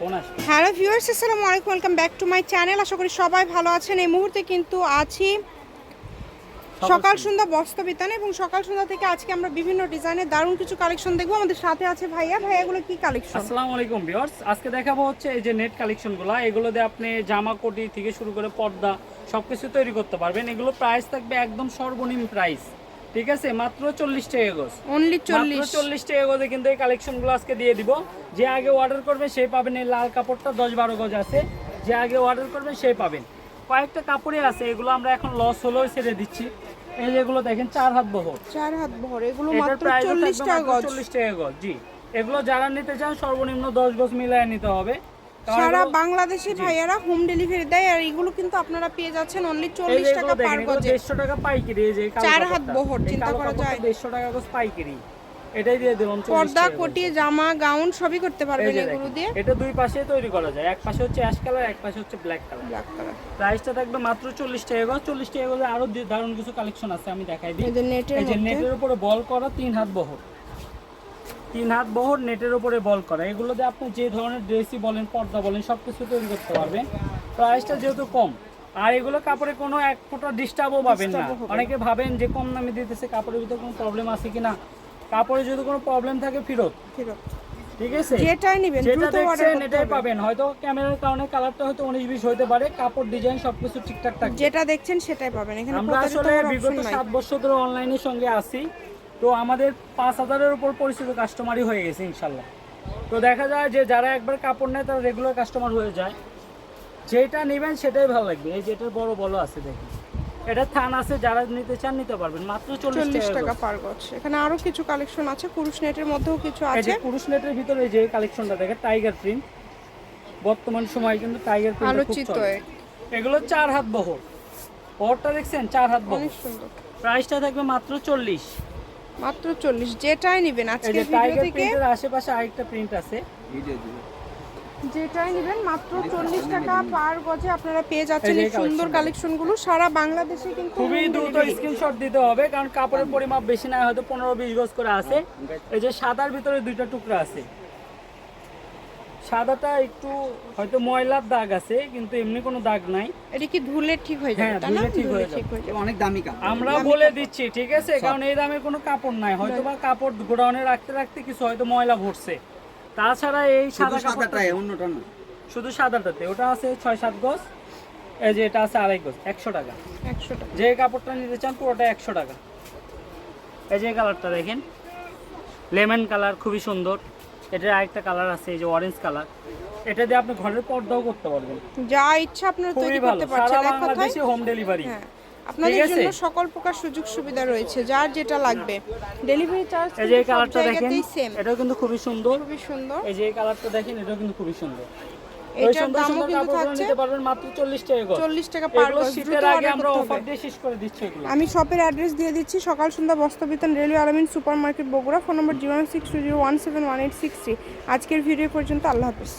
Hello viewers আসসালামু আলাইকুম welcome back to my channel. আশা করি সবাই ভালো আছেন। এই মুহূর্তে কিন্তু আছি সকাল সন্ধ্যা। বস্ত্র বিতানে এবং সকাল সন্ধ্যা থেকে আজকে আমরা বিভিন্ন ডিজাইনের দারুণ কিছু কালেকশন দেখব। আমাদের সাথে আছে ভাইয়া। ভাইয়া ভাইয়াগুলো কি কালেকশন আসসালামু আলাইকুম ভিউয়ার্স। আজকে দেখাবো হচ্ছে এই যে নেট কালেকশনগুলো এগুলো দিয়ে আপনি জামা কোটি থেকে শুরু করে পর্দা সবকিছু তৈরি করতে পারবেন। এগুলো প্রাইস থাকবে একদম সর্বনিম্ন প্রাইস ঠিক আছে মাত্র চল্লিশ টাকা গজ। অনলি চল্লিশ। চল্লিশ টাকা গজে কিন্তু এই কালেকশনগুলো আজকে দিয়ে দিব। যে আগে অর্ডার করবে সেই পাবেন এই লাল কাপড়টা দশ বারো গজ আছে। যে আগে অর্ডার করবে সেই পাবেন। কয়েকটা কাপড়ে আছে এগুলো আমরা এখন লস হলেও ছেড়ে দিচ্ছি। এই যেগুলো দেখেন চার হাত বহর। চার হাত ভর এগুলো মাত্র চল্লিশ টাকা গজ। চল্লিশ টাকা গজ জি। এগুলো যারা নিতে চান সর্বনিম্ন দশ গজ মিলায় নিতে হবে। সারা বাংলাদেশে ভাইয়ারা হোম ডেলিভারি দেয় আর এগুলো কিন্তু আপনারা পেয়ে যাচ্ছেন অনলি চল্লিশ টাকা পার গজে। 150 টাকা পাইকারি এই যে চার হাত বহর, চিন্তা করা যায়। 150 টাকা গজ পাইকারি। এটাই দিয়ে দিলাম পর্দা কোটি জামা গাউন সবই করতে পারবেন এগুলো দিয়ে। এটা দুই পাশে তৈরি করা যায়। এক পাশে হচ্ছে অ্যাশ কালার এক পাশে হচ্ছে ব্ল্যাক কালার ব্ল্যাক কালার প্রাইসটা থাকবে মাত্র চল্লিশ টাকা গজ। চল্লিশ টাকা গজে আরও দারুণ কিছু কালেকশন আছে আমি দেখাই দিই। এই যে নেটের উপরে বল করা তিন হাত বহর। তিন হাত বহর নেটের উপরে বল করা। এগুলো দিয়ে আপনি যে ধরনের ড্রেসই বলেন পর্দা বলেন সব কিছু তৈরি করতে পারবেন। প্রাইসটা যেহেতু কম আর এগুলো কাপড়ে কোনো এক ফোঁটা ডিস্টার্বও পাবেন না। না। অনেকে ভাবেন যে কম দামে দিতেছে কাপড়ের ভিতরে কোনো প্রবলেম আছে কিনা? কাপড়ে যদি কোনো প্রবলেম থাকে ফেরত। ফেরত। ঠিক আছে? যেটাই নেবেন যেটা দেখছেন এটাই পাবেন। হয়তো ক্যামেরার কারণে কালারটা হয়তো উনিশ বিশ হইতে পারে কাপড় ডিজাইন সবকিছু ঠিকঠাক থাকবে। যেটা দেখছেন সেটাই পাবেন। এখানে আমরা আসলে বিগত সাত বছর ধরে অনলাইনের সঙ্গে আছি। তো আমাদের পাঁচ হাজারের উপর পরিচিত কাস্টমারই হয়ে গেছে ইনশাল্লাহ। তো দেখা যায় যে যারা একবার কাপড় নেয় তারা রেগুলার কাস্টমার হয়ে যায়। যেটা নেবেন সেটাই ভালো লাগবে। এই যেটার বড় বড় আছে দেখুন। এটা থান আছে যারা নিতে চান নিতে পারবেন। মাত্র চল্লিশ টাকা পার গজ। এখানে আরও কিছু কালেকশন আছে পুরুষ নেটের মধ্যেও কিছু আছে। পুরুষ নেটের ভিতরে যে কালেকশনটা দেখে টাইগার প্রিন্ট বর্তমান সময় কিন্তু টাইগার প্রিন্ট আলোচিত এগুলো চার হাত বহর। বহরটা দেখছেন? চার হাত বহর। প্রাইসটা থাকবে মাত্র চল্লিশ। মাত্র চল্লিশ। যেটাই নেবেন আজকে ভিডিও থেকে। প্রিন্টের আশেপাশে আরেকটা প্রিন্ট আছে। যেটাই নেবেন মাত্র চল্লিশ টাকা পার গজে আপনারা পেয়ে যাচ্ছেন এই সুন্দর কালেকশনগুলো কালেকশনগুলো সারা বাংলাদেশে কিন্তু খুবই দ্রুত। স্ক্রিনশট দিতে হবে কারণ কাপড়ের পরিমাপ বেশি না হয়তো পনেরো বিশ গজ করে আছে। এই যে সাদার ভিতরে দুইটা টুকরা আছে। সাদাটা একটু হয়তো ময়লার দাগ আছে কিন্তু এমনি কোনো দাগ নাই। এটা কি ধুলে ঠিক হয়ে যাবে? হ্যাঁ, তাই না ধুলে ঠিক হয়ে ঠিক যাবে। অনেক দামি কাপড়। আমরা বলে দিচ্ছি ঠিক আছে? কারণ এই দামের কোনো কাপড় নাই। হয়তো বা কাপড় গোডাউনে রাখতে রাখতে কিছু হয়তো ময়লা ভরছে। তাছাড়া এই সাদা কাপড়টা অন্যটা না। শুধু সাদাটাতে। ওটা আছে ছয় সাত গজ। এই যে এটা আছে আড়াই গজ একশো টাকা। একশো টাকা। যে কাপড়টা নিতে চান পুরোটা একশো টাকা। এই যে কালারটা দেখেন। লেমন কালার খুবই সুন্দর। এটার আরেকটা কালার আছে এই যে অরেঞ্জ কালার এটা দিয়ে আপনি ঘরের পর্দাও করতে পারবেন। যা ইচ্ছা আপনারা তৈরি করতে পারছেন। এক কথায় হোম ডেলিভারি হ্যাঁ আপনাদের জন্য সকল প্রকার সুযোগ সুবিধা রয়েছে যার যেটা লাগবে। ডেলিভারি চার্জ এই যে কালারটা দেখেন এটাও কিন্তু খুবই সুন্দর। খুবই সুন্দর। এই যে কালারটা দেখেন এটাও কিন্তু খুবই সুন্দর। এটার দামও কিন্তু থাকছে পারবেন মাত্র চল্লিশ টাকা গজ চল্লিশ টাকা পার শীতের আগে আমরা অফার দিয়ে শেষ করে দিচ্ছি এগুলো। আমি শপের অ্যাড্রেস দিয়ে দিচ্ছি Sakal Sandhya Bastrabitan railway Alamin super market Bogura. Phone number zero six two zero one seven one eight six আজকের ভিডিও পর্যন্ত আল্লাহ হাফিজ।